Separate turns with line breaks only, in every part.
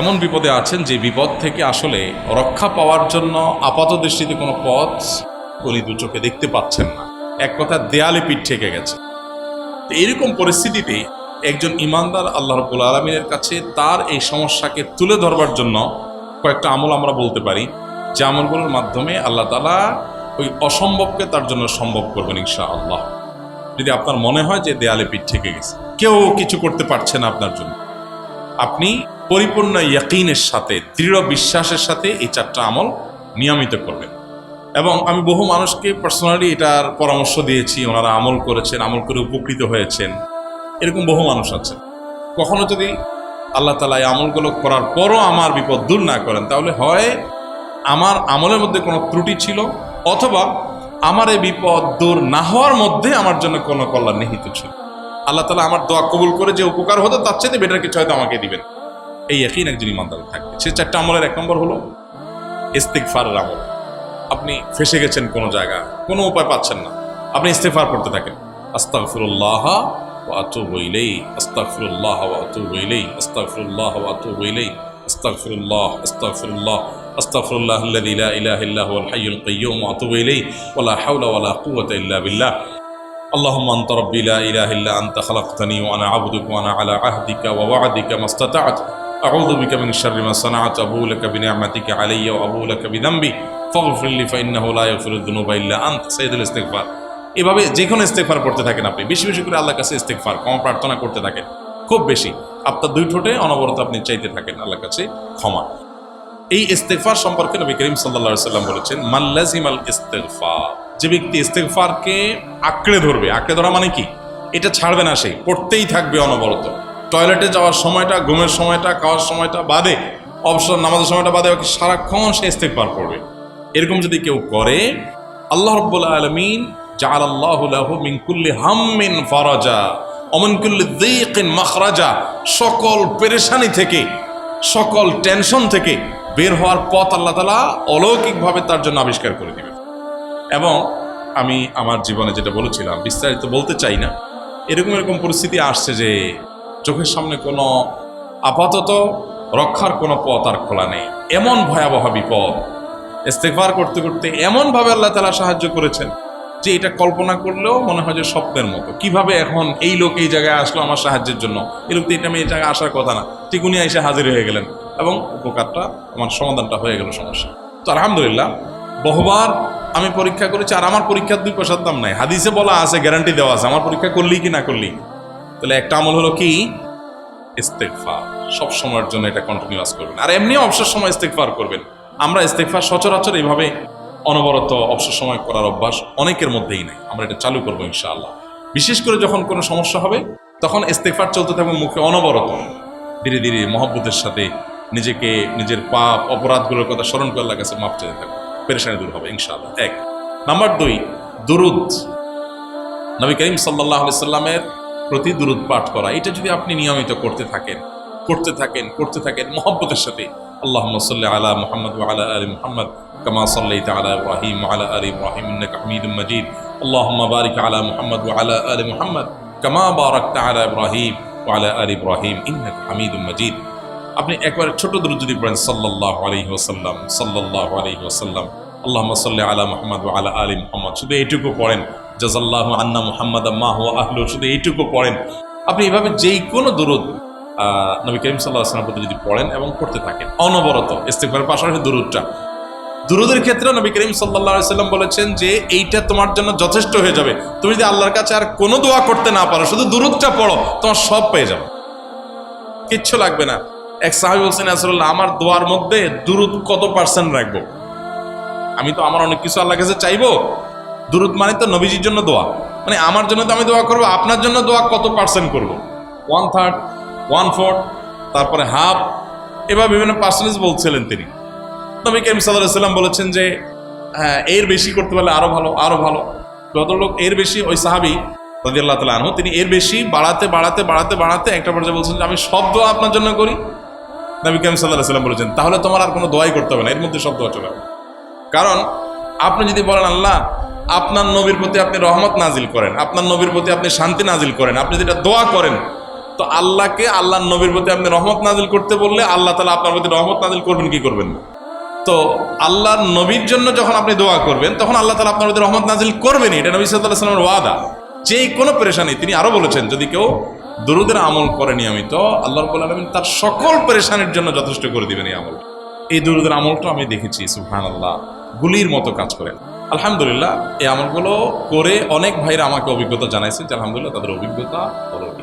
এমন বিপদে আছেন যে বিপদ থেকে আসলে রক্ষা পাওয়ার জন্য আপাত দৃষ্টিতে কোনো পথ উনি দু চোখে দেখতে পাচ্ছেন না। এক কথা দেয়ালে পিঠ ঠেকে গেছে। তো এরকম পরিস্থিতিতে একজন ইমানদার আল্লাহ রবুল আলমিনের কাছে তার এই সমস্যাকে তুলে ধরবার জন্য কয়েকটা আমল আমরা বলতে পারি। যে আমলগুলোর মাধ্যমে আল্লাহ তালা ওই অসম্ভবকে তার জন্য সম্ভব করবেন ইনশা আল্লাহ যদি আপনার মনে হয় যে দেয়ালে পিঠ ঠেকে গেছে, কেউ কিছু করতে পারছে না আপনার জন্য। আপনি পরিপূর্ণ ইয়াকিনের সাথে, দৃঢ় বিশ্বাসের সাথে এই চারটা আমল নিয়মিত করবেন। এবং আমি বহু মানুষকে পার্সোনালি এটার পরামর্শ দিয়েছি, ওনারা আমল করেছেন, আমল করে উপকৃত হয়েছেন। এরকম বহু মানুষ আছে। কখনো যদি আল্লাহ তালা এই আমলগুলো করার পরও আমার বিপদ দূর না করেন, তাহলে হয় আমার আমলের মধ্যে কোনো ত্রুটি ছিল, অথবা আমার এই বিপদ দূর না হওয়ার মধ্যে আমার জন্য কোনো কল্যাণ নিহিত ছিল। আল্লাহ তালা আমার দোয়া কবুল করে যে উপকার হতো, তার চেয়ে বেটার কিছু হয়তো আমাকে দিবেন। এই একই একজন ইমানদার থাকবে সে চারটা আমলের এক নম্বর হলো ইস্তিকফারের আমল আপনি ফেসে গেছেন কোনো জায়গা কোনো উপায় পাচ্ছেন না আপনি ইস্তেফার করতে থাকেন আস্তাগফিরুল্লাহ ওয়া আতুবু ইলাইহি আস্তাগফিরুল্লাহ ওয়া আতুবু ইলাইহি আস্তাগফিরুল্লাহ ওয়া আতুবু ইলাইহি আস্তাগফিরুল্লাহ আস্তাগফিরুল্লাহ আস্তাগফিরুল্লাহ আল্লাযী লা ইলাহা ইল্লা হুয়াল হাইয়ুল কাইয়্যুম ওয়া আতুবু ইলাইহি ওয়া লা হাওলা ওয়া লা কুওয়াতা ইল্লা বিল্লাহ اللهم انت ربي لا اله الا انت خلقتني وانا عبدك وانا على عهدك ووعدك ما استطعت اعوذ بك من شر ما صنعت ابو لك بنعمتك علي وابو لك بذنبي فاغفر لي فانه لا يغفر الذنوب الا انت سيد الاستغفار এভাবে যে কোনো ইস্তেকফার করতে থাকেন আপনি বেশি বেশি করে আল্লাহর কাছে ইস্তেকফার ক্ষমা প্রার্থনা করতে থাকেন খুব বেশি আপনার দুই ঠোঁটে অনবরত আপনি চাইতে থাকেন আল্লাহর কাছে ক্ষমা এই ইস্তেকফার সম্পর্কে নবী করিম সাল্লা সাল্লাম বলেছেন মাল্লাজিমাল ইস্তেকফার যে ব্যক্তি ইস্তেকফারকে আঁকড়ে ধরবে আঁকড়ে ধরা মানে কি এটা ছাড়বে না সে পড়তেই থাকবে অনবরত টয়লেটে যাওয়ার সময়টা, ঘুমের সময়টা, খাওয়ার সময়টা বাদে, অবসর নামাজের সময়টা বাদে ওকে সারাক্ষণ সে ইস্তেক পার করবে। এরকম যদি কেউ করে, আল্লাহ রব্বুল আলমিন জাল আল্লাহ মিন কুল্লি হাম্মিন ফারাজা অমিন কুল্লি দিকিন মাখরাজা, সকল পেরেশানি থেকে, সকল টেনশন থেকে বের হওয়ার পথ আল্লাহ তালা অলৌকিকভাবে তার জন্য আবিষ্কার করে দিবেন। এবং আমি আমার জীবনে যেটা বলেছিলাম, বিস্তারিত বলতে চাই না, এরকম এরকম পরিস্থিতি আসছে যে চোখের সামনে কোনো আপাতত রক্ষার কোনো পথ আর খোলা নেই। এমন ভয়াবহ বিপদ। ইস্তেফার করতে করতে এমনভাবে আল্লাহ তালা সাহায্য করেছেন যে এটা কল্পনা করলেও মনে হয় যে স্বপ্নের মতো। কীভাবে এখন এই লোক এই জায়গায় আসলো আমার সাহায্যের জন্য? এই লোক এটা আমি এই জায়গায় আসার কথা না। ঠিক উনি এসে হাজির হয়ে গেলেন এবং উপকারটা, আমার সমাধানটা হয়ে গেল সমস্যা। তো আলহামদুলিল্লাহ, বহুবার আমি পরীক্ষা করেছি আর আমার পরীক্ষার দুই পয়সার দাম নাই। হাদিসে বলা আছে গ্যারান্টি দেওয়া আছে। আমার পরীক্ষা করলি কি না করলি? তাহলে একটা আমল হলো কি? ইস্তেকফার সব সময়ের জন্য এটা কন্টিনিউয়াস করবেন। আর এমনি অবসর সময় ইস্তেকফার করবেন। আমরা ইস্তেকফার সচরাচর এইভাবে অনবরত অবসর সময় করার অভ্যাস অনেকের মধ্যেই নেই। আমরা এটা চালু করব ইনশাআল্লাহ। বিশেষ করে যখন কোনো সমস্যা হবে, তখন ইস্তেকফার চলতে থাকবে মুখে অনবরত। ধীরে ধীরে মহব্বতের সাথে নিজেকে, নিজের পাপ, অপরাধগুলোর কথা স্মরণ করে আল্লাহর কাছে মাপ চাইতে থাকবে পেরেশানি দূর হবে ইনশাআল্লাহ। এক। নাম্বার দুই, দুরুদ। নবী করিম সাল্লাহ সাল্লামের প্রতি দুরুদ পাঠ করা এটা যদি আপনি নিয়মিত করতে থাকেন করতে থাকেন করতে থাকেন মহব্বতের সাথে আল্লাহ সাল্লি আলা মোহাম্মদ আলা আলী মোহাম্মদ كما صليت على ابراهيم وعلى ال ابراهيم انك حميد مجيد اللهم بارك على محمد وعلى ال محمد كما باركت على ابراهيم وعلى ال ابراهيم انك حميد مجيد আপনি একবার ছোট দূর যদি পড়েন সাল্লাহ আলহি ওসাল্লাম সাল্লাহ আলহি ওসাল্লাম আল্লাহ সাল্লাহ আলা মোহাম্মদ আলা আলী মোহাম্মদ শুধু এইটুকু পড়েন জাজাল্লাহ আন্না মোহাম্মদ মাহ আহলু শুধু এইটুকু পড়েন। আপনি এভাবে যেই কোনো দূরত নবী করিম সাল্লাহ আসলাম প্রতি যদি পড়েন এবং পড়তে থাকেন, অনবরত ইস্তেকবারের পাশাপাশি দূরতটা দুরুদের ক্ষেত্রে নবী করিম সাল্লাহ সাল্লাম বলেছেন যে, এইটা তোমার জন্য যথেষ্ট হয়ে যাবে। তুমি যদি আল্লাহর কাছে আর কোনো দোয়া করতে না পারো, শুধু দুরুদটা পড়ো, তোমার সব পেয়ে যাবে। কিচ্ছু লাগবে না। এক সাহাবি বলছেন আসল্লাহ আমার দোয়ার মধ্যে দুরুদ কত পার্সেন্ট রাখব? আমি তো, আমার অনেক কিছু আল্লাহ কাছে চাইব। দুরুদ মানে তো নবীজির জন্য দোয়া। মানে আমার জন্য তো আমি দোয়া করব, আপনার জন্য দোয়া কত পার্সেন্ট করব? ওয়ান থার্ড ওয়ান ফোর্থ তারপরে হাফ এবার বিভিন্ন পার্সেন্টেজ বলছিলেন তিনি। নবী সাল্লাহ সাল্লাম বলেছেন যে হ্যাঁ এর বেশি করতে পারলে আরও ভালো আরও ভালো। যত লোক এর বেশি, ওই সাহাবি রাজি আল্লাহ তালা আনহু, তিনি এর বেশি বাড়াতে বাড়াতে বাড়াতে বাড়াতে একটা পর্যায়ে বলছেন যে, আমি সব দোয়া আপনার জন্য করি। নবী করিম সাল্লাহ সাল্লাম বলেছেন, তাহলে তোমার আর কোনো দোয়াই করতে হবে না, এর মধ্যে সব দোয়া চলে কারণ আপনি যদি বলেন, আল্লাহ আপনার নবীর প্রতি আপনি রহমত নাজিল করেন, আপনার নবীর প্রতি আপনি শান্তি নাজিল করেন, আপনি যেটা দোয়া করেন, তো আল্লাহকে আল্লাহর নবীর প্রতি আপনি রহমত নাজিল করতে বললে আল্লাহ তালা আপনার প্রতি রহমত নাজিল করবেন, কি করবেন? তো আল্লাহর নবীর জন্য যখন আপনি দোয়া করবেন, তখন আল্লাহ তালা আপনার প্রতি রহমত নাজিল করবেনই, এটা নবী সাল্লাহ সাল্লামের ওয়াদা। যে কোনো পেরেশানি, তিনি আরও বলেছেন, যদি কেউ দরুদের আমল করে নিয়মিত, আল্লাহ রব্বুল আলমিন তার সকল পেরেশানির জন্য যথেষ্ট করে দিবেন এই আমল। এই দরুদের আমলটা আমি দেখেছি সুহান আল্লাহ গুলির মতো কাজ করে। আলহামদুলিল্লাহ, এই আমলগুলো করে অনেক ভাইরা আমাকে অভিজ্ঞতা জানাইছে যে আলহামদুলিল্লাহ তাদের অভিজ্ঞতা।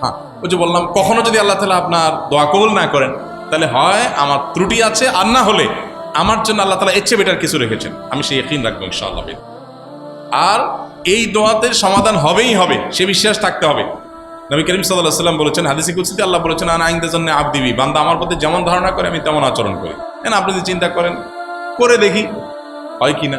হ্যাঁ ওই যে বললাম, কখনো যদি আল্লাহ তালা আপনার দোয়া কবুল না করেন, তাহলে হয় আমার ত্রুটি আছে আর না হলে আমার জন্য আল্লাহ তালা এর চেয়ে বেটার কিছু রেখেছেন। আমি সেই একদিন রাখব ইনশাআল্লাহ আর এই দোয়াতে সমাধান হবেই হবে, সে বিশ্বাস থাকতে হবে। নবী করিম সাল্লাহ সাল্লাম বলেছেন, হাদিসি কুৎসিতে আল্লাহ বলেছেন, আন আইনদের জন্য আব দিবি বান্দা আমার প্রতি যেমন ধারণা করে, আমি তেমন আচরণ করি। হ্যাঁ আপনি যদি চিন্তা করেন, করে দেখি, হয় কি না?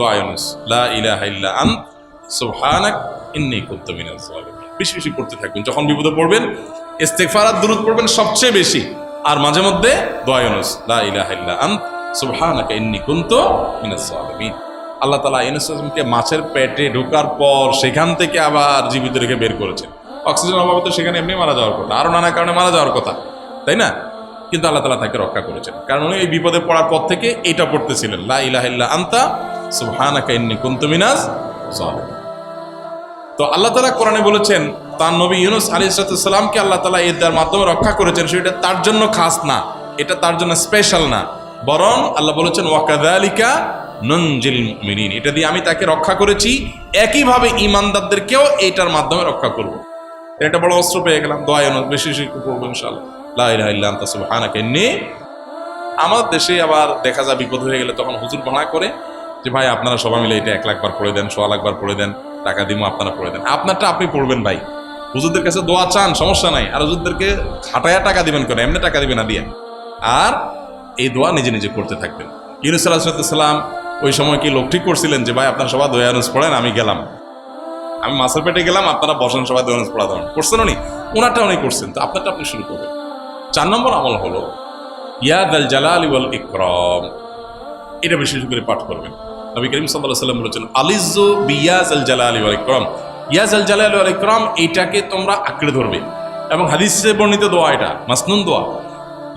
দোয়া লা ইলাহা আন্ত সুবহানাক ইন্নী কুনতু মিনাজ জালিমিন বেশি বেশি পড়তে থাকবেন। যখন বিপদে পড়বেন ইস্তেগফার আর দুরূদ পড়বেন সবচেয়ে বেশি। আর মাঝে মধ্যে দোয়া লা ইলাহা আন্ত সুবহানাকা ইন্নী কুনতু মিনাজ আল্লাহ তালা ইউনুসকে মাছের পেটে ঢোকার পর সেখান থেকে আবার জীবিত রেখে বের করেছেন। অক্সিজেন অভাবে তো সেখানে এমনি মারা যাওয়ার কথা। আরও নানা কারণে মারা যাওয়ার কথা। তাই না? কিন্তু আল্লাহ তালা তাকে রক্ষা করেছেন। কারণ উনি এই বিপদে পড়ার পর থেকে এটা পড়তেছিলেন। লা ইলাহা ইল্লা আন্তা কুনতু তো আল্লাহ তালা কোরআনে বলেছেন, তার নবী ইউনুস আলী সালামকে আল্লাহ তালা এর মাধ্যমে রক্ষা করেছেন, সেটা তার জন্য খাস না, এটা তার জন্য স্পেশাল না। বরং আল্লাহ বলেছেন ওয়াকাদালিকা নঞ্জিল মিনিন এটা দিয়ে আমি তাকে রক্ষা করেছি, একইভাবে ইমানদারদেরকেও এইটার মাধ্যমে রক্ষা করব। এটা বড় অস্ত্র পেয়ে গেলাম, দোয়া বেশি করব ইনশাআল্লাহ। লা ইলাহা ইল্লা আনতা আমার দেশে আবার দেখা যায় বিপদ হয়ে গেলে তখন হুজুর ভাড়া করে যে ভাই আপনারা সবাই মিলে এটা এক লাখ বার পড়ে দেন, সোয়া লাখ বার পড়ে দেন, টাকা দিমো, আপনারা পড়ে দেন। আপনারটা আপনি পড়বেন ভাই। হুজুরদের কাছে দোয়া চান, সমস্যা নাই। আর হুজুরদেরকে হাঁটায়া টাকা দিবেন কেন? এমনি টাকা দিবেন না, দিয়ে। আর এই দোয়া নিজে নিজে করতে থাকবেন। ইউনুস সাল্লাহাম ওই সময় কি লোক ঠিক করছিলেন যে, ভাই, আপনারা সবাই দোয়ানুস পড়েন, আমি গেলাম। আমি মাছের পেটে গেলাম, আপনারা বসেন, সবাই দোয়ানুস পড়া দেন করছেন উনি? ওনারটা উনি করছেন। তো আপনারটা আপনি শুরু করবেন। চার নম্বর আমল হলো ইয়াদ আল জালাল ওয়াল ইকরম। এটা বিশেষ করে পাঠ করবেন। নবী করিম সাল্লাহ সাল্লাম বলেছেন আলিজু বিয়াজ আল জালাল ওয়াল ইকরম। ইয়াজ আল জালাল ওয়াল ইকরম, এইটাকে তোমরা আঁকড়ে ধরবে। এবং হাদিসে বর্ণিত দোয়া এটা, মাসনুন দোয়া।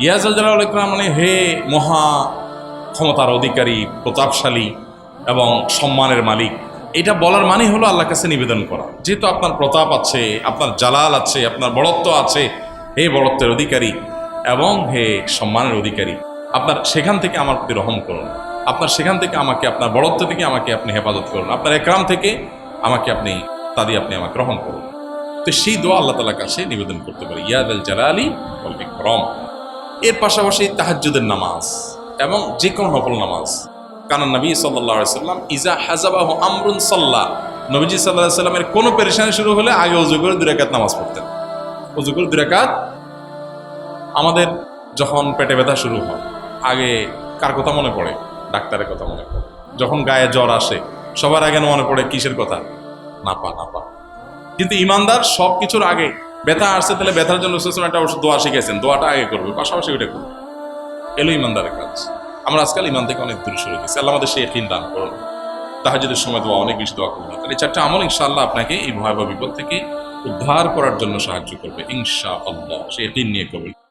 ইয়াজ আল জালাল ওয়াল ইকরাম মানে হে মহা ক্ষমতার অধিকারী, প্রতাপশালী এবং সম্মানের মালিক। এটা বলার মানে হলো আল্লাহর কাছে নিবেদন করা। যেহেতু আপনার প্রতাপ আছে, আপনার জালাল আছে, আপনার বড়ত্ব আছে, হে বড়ত্বের অধিকারী এবং হে সম্মানের অধিকারী, আপনার সেখান থেকে আমার প্রতি রহম করুন। আপনার সেখান থেকে আমাকে, আপনার বড়ত্ব থেকে আমাকে আপনি হেফাজত করুন। আপনার একরাম থেকে আমাকে আপনি, তা দিয়ে আপনি আমাকে গ্রহণ করুন। তো সেই দোয়া আল্লাহ তালার কাছে নিবেদন করতে পারি। ইয়াদ আল জালালি ওয়াল ইকরাম। এর পাশাপাশি তাহাজ্জুদের নামাজ এবং যে কোনো নফল নামাজ। কানান নবী সাল্লাহ সাল্লাম, ইজা হাজাবাহ আমরুন সাল্লাহ নবীজি সাল্লাহ সাল্লামের কোনো পেরেশানি শুরু হলে আগে অজু করে দুরাকাত নামাজ পড়তেন। অজু করে দুরাকাত আমাদের যখন পেটে ব্যথা শুরু হয়, আগে কার কথা মনে পড়ে? ডাক্তারের কথা মনে পড়ে। যখন গায়ে জ্বর আসে, সবার আগে মনে পড়ে কিসের কথা? নাপা নাপা। কিন্তু ইমানদার সব কিছুর আগে, ব্যথা আসছে তাহলে ব্যথার জন্য একটা ওষুধ দোয়া শিখেছেন, দোয়াটা আগে করবে, পাশাপাশি ওইটা করবে। এলো ইমানদারের কাজ। আমরা আজকাল ইমান থেকে অনেক দূরে সরে গেছি। আল্লাহ আমাদের সেই একদিন দান করুন। তাহাজুদের সময় দোয়া, অনেক বেশি দোয়া করবে তাহলে চারটা আমল ইনশাআল্লাহ আপনাকে এই ভয়াবহ বিপদ থেকে উদ্ধার করার জন্য সাহায্য করবে ইনশা আল্লাহ সে একদিন নিয়ে করবে।